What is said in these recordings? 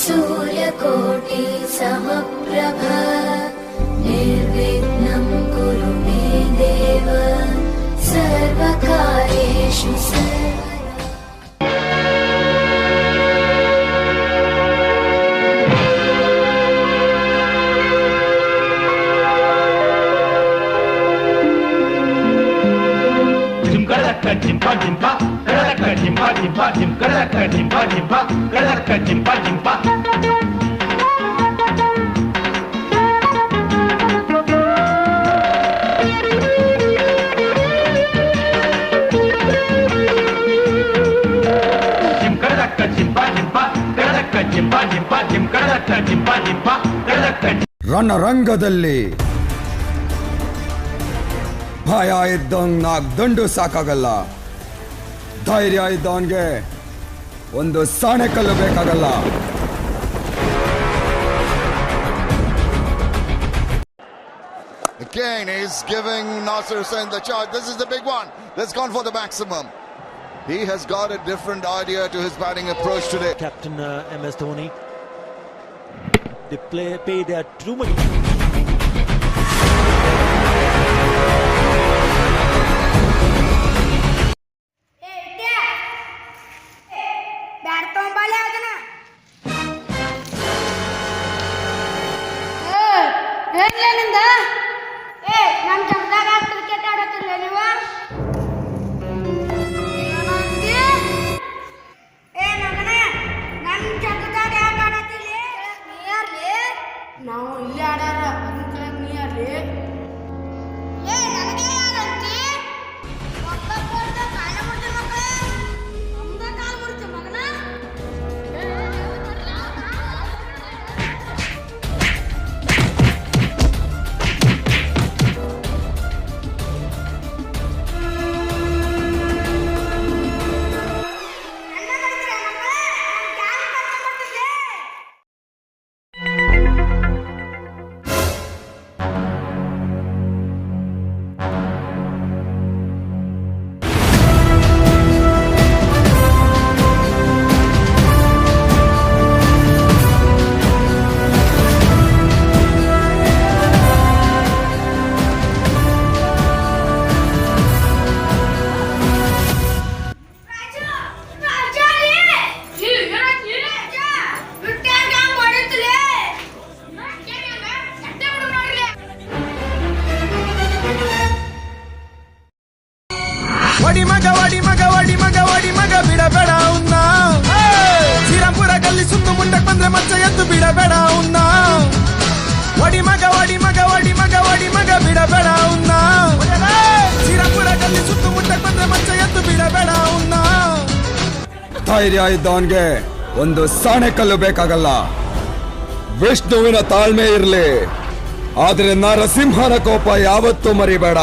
सूर्यकोटि समप्रभ निर्विघ्नं कुरु मे देव सर्वकार्येषु सर्वदा jimpa, galaka jimpa jimpa jim, galaka jimpa jimpa, galaka ರಣರಂಗದಲ್ಲಿ ಭಯ ಇದ್ದಂಗ್ ನಾಲ್ಕು ದಂಡು ಸಾಕಾಗಲ್ಲ ಧೈರ್ಯ ಇದ್ದವನ್ಗೆ ಒಂದು ಸಾಣೆ ಕಲ್ಲು ಬೇಕಾಗಲ್ಲ Again, he's giving Nasser Hussain the charge. This is the big one. That's gone for the maximum. He has got a different idea to his batting approach today. captain uh, MS Dhoni. They play paid uh, too much. ಧೈರ್ಯ ಇದ್ದವನ್ಗೆ ಒಂದು ಸಾಣೆ ಕಲ್ಲು ಬೇಕಾಗಲ್ಲ ವಿಷ್ಣುವಿನ ತಾಳ್ಮೆ ಇರಲಿ ಆದ್ರೆ ನರಸಿಂಹನ ಕೋಪ ಯಾವತ್ತೂ ಮರಿಬೇಡ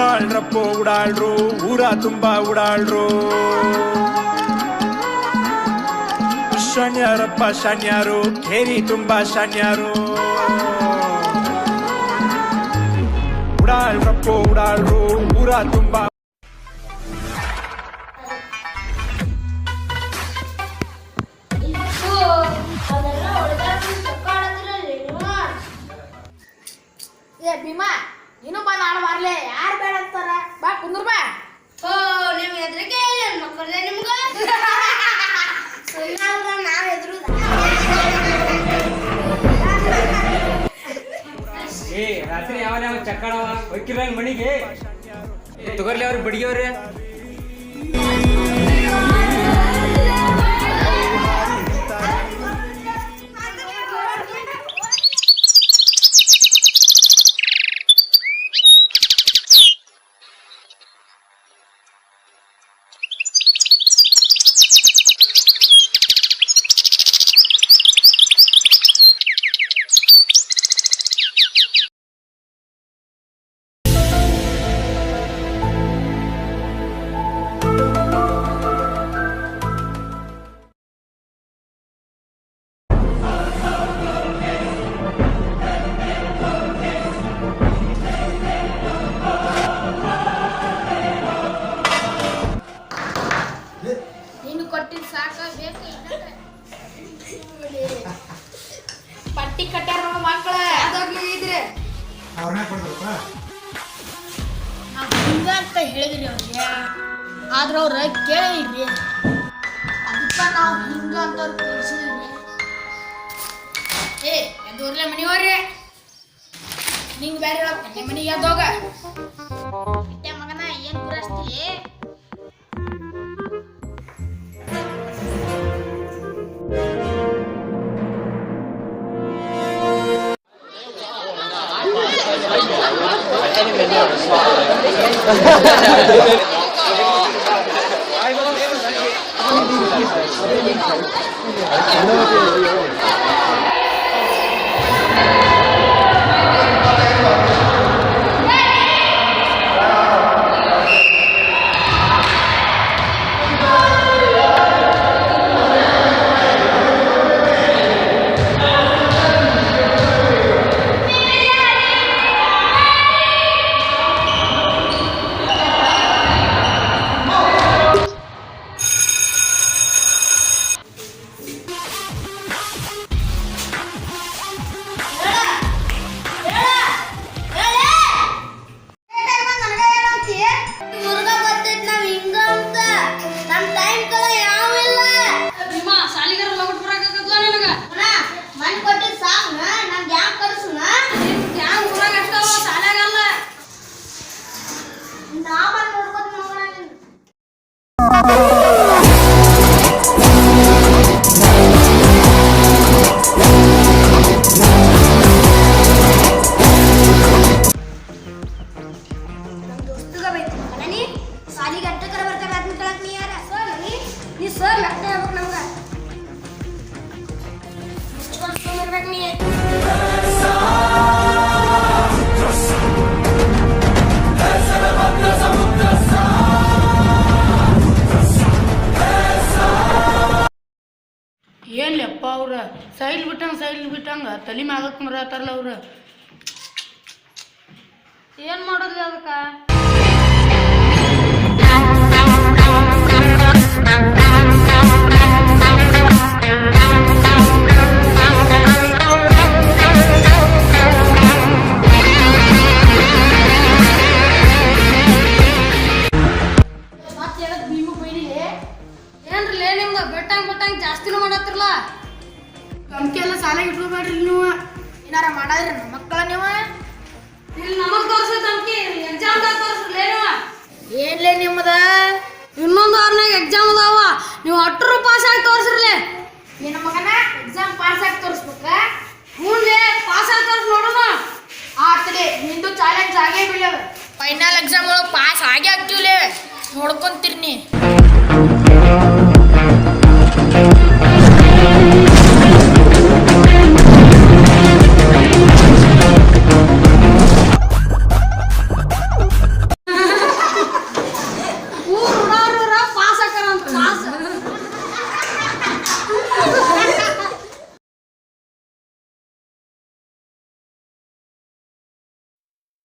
Urá el rapo, urá el roo, urá túmbalo, urá el roo. Bañar el rapa, bañar ಚಕ್ಕಡವ ಹೊಕ್ಕಿಲ್ಲ ಮಣಿಗೆ ತಗೋರ್ಲಿ ಅವ್ರು ಬಡಿಯವ್ರೆ. ಹೇಳಕ್ ನೀ ಏನ್ಲಪ್ಪ ಅವ್ರ? ಸೈಡ್ ಬಿಟ್ಟಂಗ ಸೈಡ್ ಬಿಟ್ಟಂಗ ತಲೆ ಮ್ಯಾಗಕ್ ಮರತಾರಲ್ಲ ಅವ್ರ? ಏನ್ ಮಾಡೋದ್ಲಿ ಅದಕ್ಕ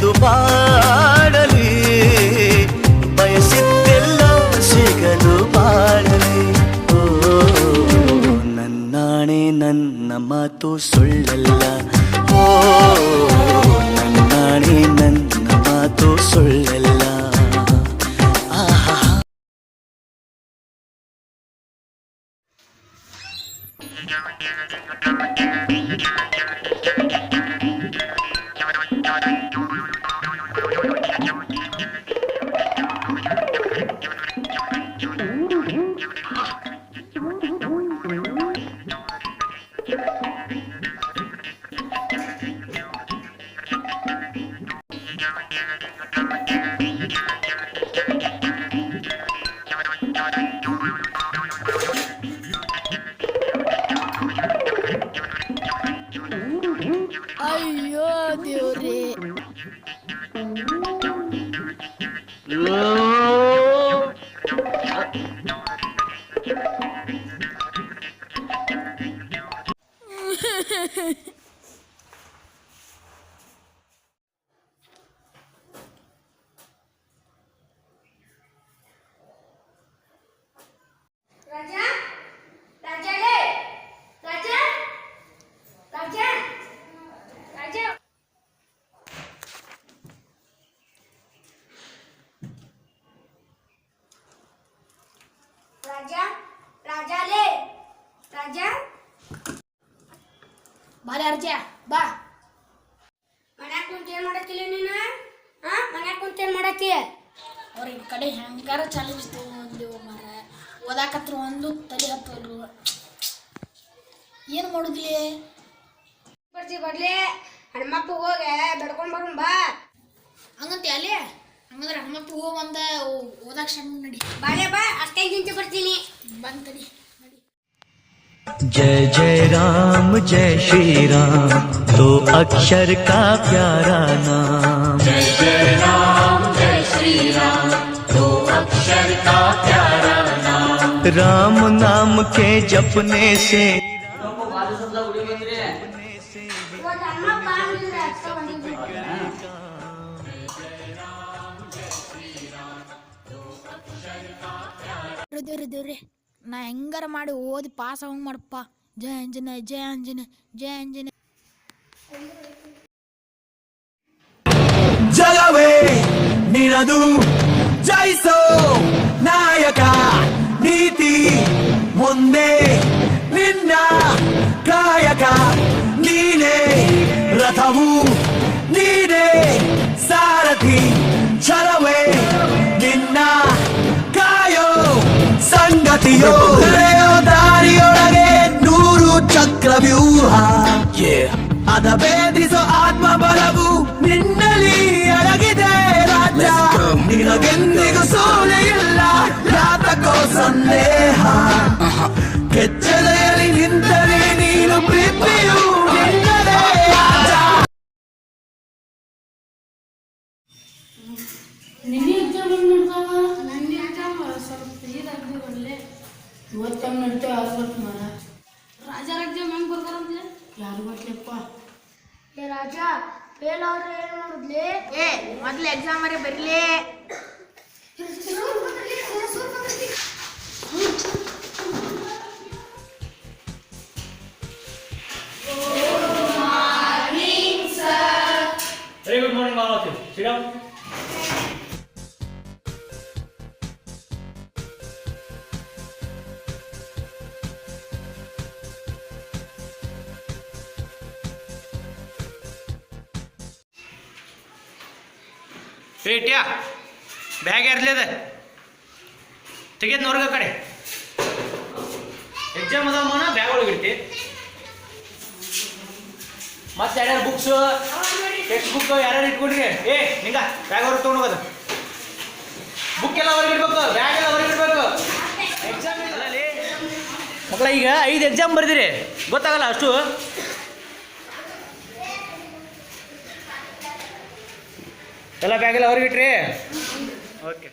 ಸಿಗದು ಬಾಡಲಿ ಬಯಸಿದ್ದೆಲ್ಲ ಸಿಗದು ಬಾಡಲಿ ಓ ನನ್ನಾಣೆ ನನ್ನ ಮಾತು ಸುಳ್ಳಲ್ಲ. 嗯哈哈 ಹಂಗಂದ್ರೆ ಹನುಮಪ್ಪ ಹೋಗಿ ಬಂದ ಓದಾಕ ಸ್ಟಾರ್ಟ್ ನಡಿ ಬಾಳೆ ಬಾ ಅಷ್ಟೇ ನಿಂತು ಬರ್ತೀನಿ ಬಂತಡಿ जय जय राम जय श्री राम दो अक्षर का प्यारा नाम जय जय राम जय श्री राम दो अक्षर का प्यारा नाम राम नाम के जपने से ದೇವ್ರಿ ದೇವ್ರಿ ನಾ ಹೆಂಗಾರ ಮಾಡಿ ಓದಿ ಪಾಸ್ ಅವಂಗೆ ಮಾಡಪ್ಪ ಜಯ ಅಂಜನೇಯ ಜಯ ಅಂಜನೇಯ ಜಯ ಅಂಜನೇಯ ಜಗವೇ, ನಿನದು ಜಯಿಸೋ ನಾಯಕ, ನೀತಿ ಮುಂದೆ ನಿನ್ನ ಕಾಯಕ ನೀನೇ, ರಥವು ನೀನೇ, ಸಾರಥಿ, ಛಲವೇ. ಸಂಗತಿಯೋ? ದಾರಿಯೊಳಗೆ ನೂರು ಚಕ್ರವ್ಯೂಹ ಅದ ಭೇದಿಸೋ ಆತ್ಮ ಬಲವು ನಿನ್ನಲ್ಲಿ ಅಡಗಿದೆ ರಾಜ ನಿನಗೆಂದಿಗೂ ಸೋಲೆ ಇಲ್ಲ ಯಾತಕೋ ಸಂದೇಹ. ಕೆಚ್ಚಲೆಯಲ್ಲಿ ನಿಂತರೆ ನೀನು ಪ್ರೀತಿಯು ಏಟ್ಯಾ ಬ್ಯಾಗ್ ಅದ? ತೆಗೆದ್ ನೋಡ್ಗ ಕಡೆ. ಎಕ್ಸಾಮ್ ಅದ ಮನ ಬ್ಯಾಗ್ ಒಳಗೆ ಇಡ್ತಿ. ಮತ್ತೆ ಯಾರ್ಯಾರು ಬುಕ್ಸ್ ಟೆಕ್ಸ್ಟ್ ಬುಕ್ ಯಾರ್ಯಾರು ಇಟ್ಕೊಂಡ್ರಿ ಏ ನಿಂಗ ಬ್ಯಾಗ್ ಹೊರಗೆ ತೊಗೊಂಡೋಗೋದು ಬುಕ್ ಎಲ್ಲ ಹೊರಗೆ ಇಡ್ಬೇಕು ಬ್ಯಾಗ್ ಎಲ್ಲ ಹೊರಗೆ ಇಡ್ಬೇಕು. ಎಕ್ಸಾಮ್ ಮಕ್ಕಳ ಈಗ ಐದು ಎಕ್ಸಾಮ್ ಬರ್ದಿರಿ. ಗೊತ್ತಾಗಲ್ಲ ಅಷ್ಟು. ಎಲ್ಲ ಬ್ಯಾಗೆಲ್ಲ ಅವ್ರಿಗೆ ಇಟ್ರಿ? Okay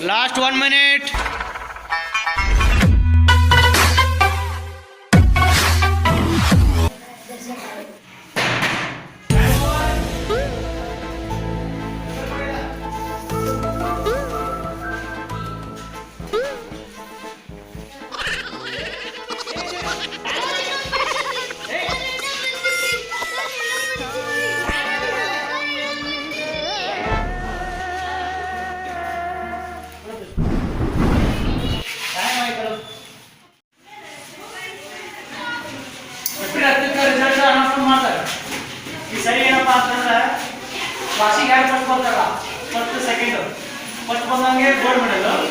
last one minute. Announcement ಮಾಡ್ತಾರೆ ಈ ಸರಿ ಏನಪ್ಪ ಅಂತಂದ್ರೆ ಕ್ಲಾಸಿಗೆ ಯಾರು ಫಸ್ಟ್ ಬರ್ತಾರ ಫಸ್ಟ್ ಸೆಕೆಂಡ್ ಫಸ್ಟ್ ಬಂದಂಗೆ ಗೋಲ್ಡ್ ಮೆಡಲ್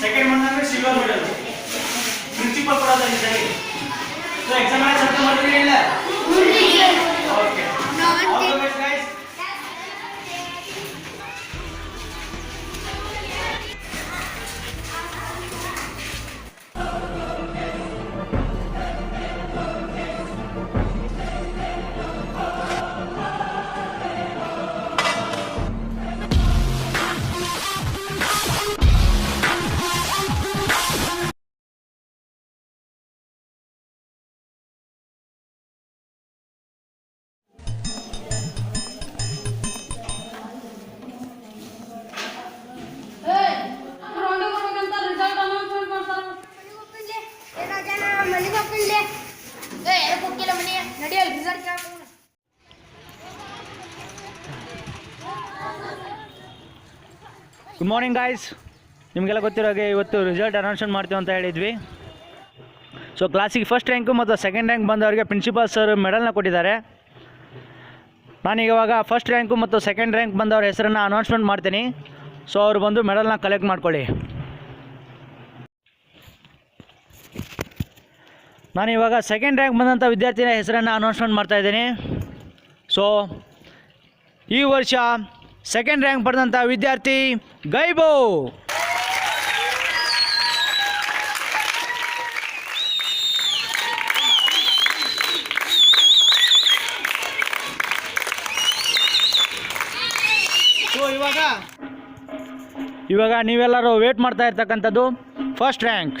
ಸೆಕೆಂಡ್ ಬಂದಂಗೆ ಸಿಲ್ವರ್ ಮೆಡಲ್ ಪ್ರಿನ್ಸಿಪಲ್ ಕೂಡ ಈ ಸರಿ. ಸೊ ಎಕ್ಸಾಮ್ ಸತ್ಯ ಮಾಡ್ತೀರಿ ಇಲ್ಲ? ಓಕೆ ಗುಡ್ ಮಾರ್ನಿಂಗ್ ಗಾಯ್ಸ್ ನಿಮಗೆಲ್ಲ ಗೊತ್ತಿರೋ ಹಾಗೆ ಇವತ್ತು ರಿಸಲ್ಟ್ ಅನೌನ್ಸ್ಮೆಂಟ್ ಮಾಡ್ತೀವಿ ಅಂತ ಹೇಳಿದ್ವಿ. ಸೊ ಕ್ಲಾಸಿಗೆ ಫಸ್ಟ್ ರ್ಯಾಂಕು ಮತ್ತು ಸೆಕೆಂಡ್ ರ್ಯಾಂಕ್ ಬಂದವರಿಗೆ ಪ್ರಿನ್ಸಿಪಾಲ್ ಸರ್ ಮೆಡಲ್ನ ಕೊಟ್ಟಿದ್ದಾರೆ. ನಾನೀಗ ಇವಾಗ ಫಸ್ಟ್ ರ್ಯಾಂಕು ಮತ್ತು ಸೆಕೆಂಡ್ ರ್ಯಾಂಕ್ ಬಂದವ್ರ ಹೆಸರನ್ನು ಅನೌನ್ಸ್ಮೆಂಟ್ ಮಾಡ್ತೀನಿ. ಸೊ ಅವರು ಬಂದು ಮೆಡಲ್ನ ಕಲೆಕ್ಟ್ ಮಾಡ್ಕೊಳ್ಳಿ. ನಾನು ಇವಾಗ ಸೆಕೆಂಡ್ ರ್ಯಾಂಕ್ ಬಂದಂಥ ವಿದ್ಯಾರ್ಥಿನ ಹೆಸರನ್ನು ಅನೌನ್ಸ್ಮೆಂಟ್ ಮಾಡ್ತಾ ಇದ್ದೀನಿ. ಸೊ ಈ ವರ್ಷ ಸೆಕೆಂಡ್ ರ್ಯಾಂಕ್ ಪಡೆದಂಥ ವಿದ್ಯಾರ್ಥಿ ಗೈಬೋ. ಇವಾಗ ಇವಾಗ ನೀವೆಲ್ಲರೂ ವೇಟ್ ಮಾಡ್ತಾ ಇರ್ತಕ್ಕಂಥದ್ದು ಫಸ್ಟ್ ರ್ಯಾಂಕ್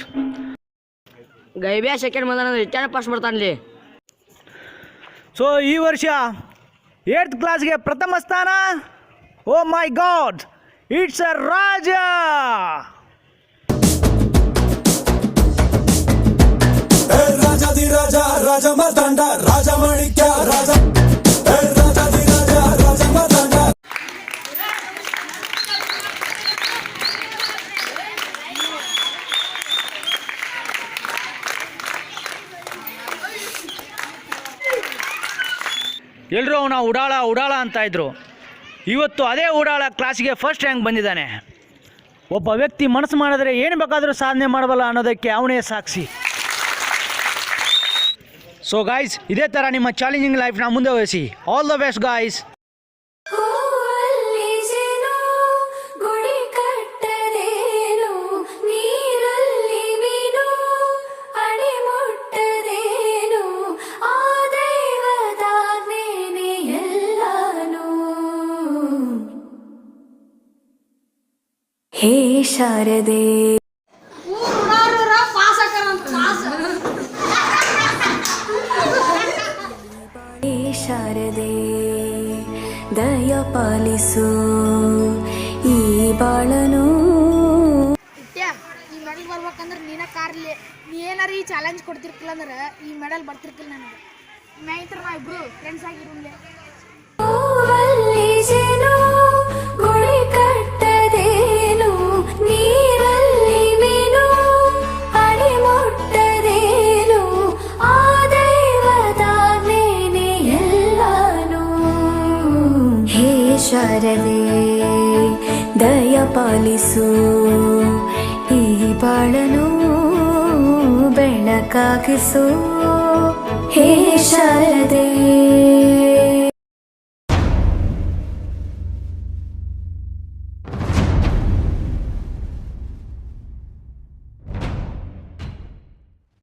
ಗೈಬೆ ಸೆಕೆಂಡ್ ಬಂದ ಹೆಚ್ಚಾನೆ ಪಾಸ್ ಮಾಡ್ತಾನಲ್ಲಿ ಸೊ ಈ ವರ್ಷ ಏಟ್ತ್ ಕ್ಲಾಸ್ಗೆ ಪ್ರಥಮ ಸ್ಥಾನ ಓ ಮೈ ಗಾಡ್ ಇಟ್ಸ್ ಅ ರಾಜ ರಾಜ ರಾಜ ಮರ್ದಂಡ ರಾಜ ಮಾಣಿಕ್ಯ ರಾಜ ಎಲ್ಲರೂ ಅವನ ಉಡಾಳ ಉಡಾಳ ಅಂತ ಇದ್ರು. ಇವತ್ತು ಅದೇ ಉಡಾಳ ಕ್ಲಾಸಿಗೆ ಫಸ್ಟ್ ರ್ಯಾಂಕ್ ಬಂದಿದ್ದಾನೆ. ಒಬ್ಬ ವ್ಯಕ್ತಿ ಮನಸ್ಸು ಮಾಡಿದ್ರೆ ಏನು ಬೇಕಾದರೂ ಸಾಧನೆ ಮಾಡಬಲ್ಲ ಅನ್ನೋದಕ್ಕೆ ಅವನೇ ಸಾಕ್ಷಿ. ಸೊ ಗಾಯ್ಸ್ ಇದೇ ಥರ ನಿಮ್ಮ ಚಾಲೆಂಜಿಂಗ್ ಲೈಫ್ನ ಮುಂದೆ ವಹಿಸಿ ಆಲ್ ದ ಬೆಸ್ಟ್ ಗಾಯ್ಸ್ ಶಾರದೆ. ಶಾರದೆ ದಯ ಪಾಲಿಸು ಈ ಬಾಳನು. ಈ ಮೆಡಲ್ ಬರ್ಬೇಕಂದ್ರೆ ನೀನ ಕಾರ್ಲಿ ನೀ ಏನಾರ ಈ ಚಾಲೆಂಜ್ ಕೊಡ್ತಿರ್ಕಿಲ್ಲ ಅಂದ್ರೆ ಈ ಮೆಡಲ್ ಬರ್ತಿರ್ತಿಲ್ಲ ನನಗೆ. ನಾ ಇಬ್ರು ಫ್ರೆಂಡ್ಸ್ ಆಗಿರೋನ್ಲೆ जागसो हे शारदे